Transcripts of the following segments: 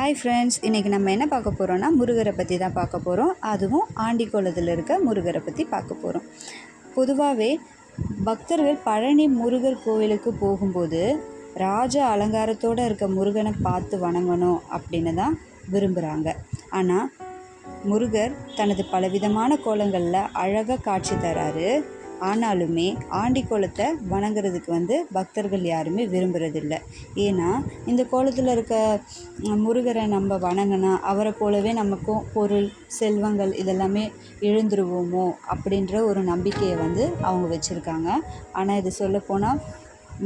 Hi friends இன்றைக்கி நம்ம என்ன பார்க்க போகிறோன்னா முருகரை பற்றி தான் பார்க்க போகிறோம் அதுவும் ஆண்டிக்கோளத்தில் இருக்க முருகரை பற்றி பார்க்க போகிறோம் பொதுவாகவே பக்தர்கள் பழனி முருகர் கோவிலுக்கு போகும்போது ராஜ அலங்காரத்தோடு இருக்க முருகனை பார்த்து வணங்கணும் அப்படின்னு தான் விரும்புகிறாங்க ஆனால் முருகர் தனது பலவிதமான கோலங்களில் அழகாக காட்சி தராரு. ஆனாலுமே ஆண்டி கோலத்தை வணங்குறதுக்கு வந்து பக்தர்கள் யாருமே விரும்புகிறதில்ல ஏன்னா இந்த கோலத்தில் இருக்க முருகரை நம்ம வணங்கினா அவரை போலவே நமக்கும் பொருள் செல்வங்கள் இதெல்லாமே எழுந்துருவோமோ அப்படின்ற ஒரு நம்பிக்கையை வந்து அவங்க வச்சுருக்காங்க. ஆனால் இது சொல்லப்போனால்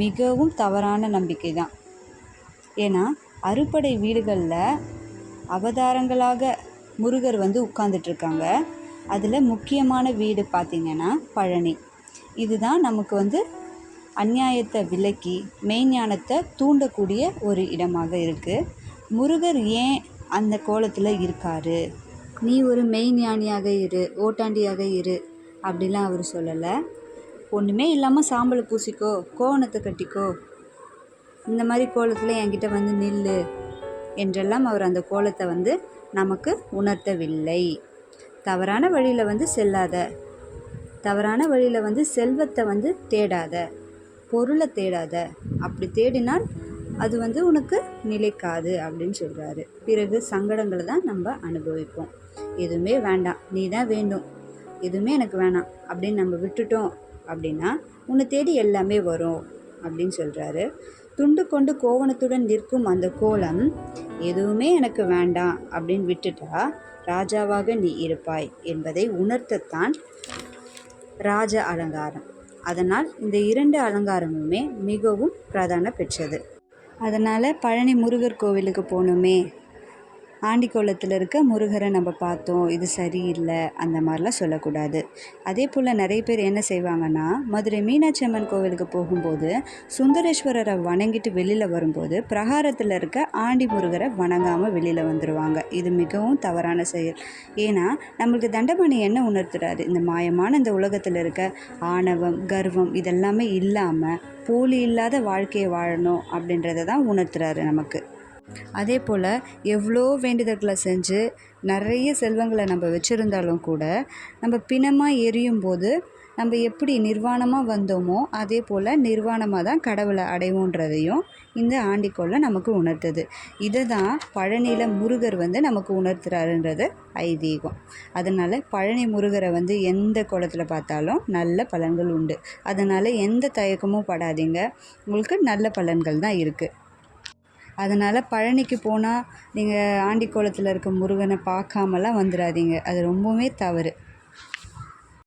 மிகவும் தவறான நம்பிக்கை தான். ஏன்னா அறுபடை வீடுகளில் அவதாரங்களாக முருகர் வந்து உட்கார்ந்துட்ருக்காங்க அதில் முக்கியமான வீடு பார்த்திங்கன்னா பழனி. இதுதான் நமக்கு வந்து அந்நியாயத்தை விலக்கி மெய்ஞானத்தை தூண்டக்கூடிய ஒரு இடமாக இருக்குது முருகர் ஏன் அந்த கோலத்தில் இருக்கார்? நீ ஒரு மெய்ஞானியாக இரு ஓட்டாண்டியாக இரு அப்படிலாம் அவர் சொல்லலை. ஒன்றுமே இல்லாமல் சாம்பலை பூசிக்கோ கோவணத்தை கட்டிக்கோ இந்த மாதிரி கோலத்தில் என்கிட்ட வந்து நில்லு என்றெல்லாம் அவர் அந்த கோலத்தை வந்து நமக்கு உணர்த்தவில்லை. தவறான வழியில் வந்து செல்லாத. தவறான வழியில் வந்து செல்வத்தை வந்து தேடாத. பொருளை தேடாத. அப்படி தேடினால் அது வந்து உனக்கு நிலைக்காது அப்படின்னு சொல்கிறாரு பிறகு சங்கடங்களை தான் நம்ம அனுபவிப்போம். எதுவுமே வேண்டாம். நீ தான் வேண்டும். எதுவுமே எனக்கு வேணாம். அப்படின்னு நம்ம விட்டுட்டோம் அப்படின்னா உன்னை தேடி எல்லாமே வரும் அப்படின்னு சொல்கிறாரு துண்டு கொண்டு கோவணத்துடன் நிற்கும் அந்த கோலம் எதுவுமே எனக்கு வேண்டாம் அப்படின்னு விட்டுட்டா ராஜாவாக நீ இருப்பாய் என்பதை உணர்த்தத்தான் ராஜ அலங்காரம். அதனால் இந்த இரண்டு அலங்காரமுமே மிகவும் பிரதான பெற்றது. அதனால் பழனி முருகர் கோவிலுக்கு போகணுமே. ஆண்டிக்கோலத்தில் இருக்க முருகரை நம்ம பார்த்தோம் இது சரியில்லை அந்த மாதிரிலாம் சொல்லக்கூடாது. அதே போல் நிறைய பேர் என்ன செய்வாங்கன்னா மதுரை மீனாட்சி அம்மன் கோவிலுக்கு போகும்போது சுந்தரேஸ்வரரை வணங்கிட்டு வெளியில் வரும்போது பிரகாரத்தில் இருக்க ஆண்டி முருகரை வணங்காமல் வெளியில் வந்துடுவாங்க இது மிகவும் தவறான செயல். ஏன்னா நம்மளுக்கு தண்டமணி என்ன உணர்த்துறாரு? இந்த மாயமான இந்த உலகத்தில் இருக்க ஆணவம் கர்வம் இதெல்லாமே இல்லாமல் போலி இல்லாத வாழ்க்கையை வாழணும் அப்படின்றத தான் உணர்த்துறாரு நமக்கு. அதே போல் எவ்வளோ வேண்டுதல்களை செஞ்சு நிறைய செல்வங்களை நம்ம வச்சுருந்தாலும் கூட நம்ம பிணமாக எரியும் போது நம்ம எப்படி நிர்வாணமாக வந்தோமோ அதே போல் நிர்வாணமாக தான் கடவுளை அடைவோன்றதையும் இந்த ஆண்டிக்கோளை நமக்கு உணர்த்துது. இதை தான் பழனியில் முருகர் வந்து நமக்கு உணர்த்துறாருன்றது ஐதீகம். அதனால் பழனி முருகரை வந்து எந்த குளத்தில் பார்த்தாலும் நல்ல பலன்கள் உண்டு. அதனால் எந்த தயக்கமும் படாதீங்க. உங்களுக்கு நல்ல பலன்கள் தான் இருக்குது அதனால் பழனிக்கு போனால் நீங்கள் ஆண்டிக்கோலத்தில் இருக்க முருகனை பார்க்காமலாம் வந்துடாதீங்க அது ரொம்பவுமே தவறு.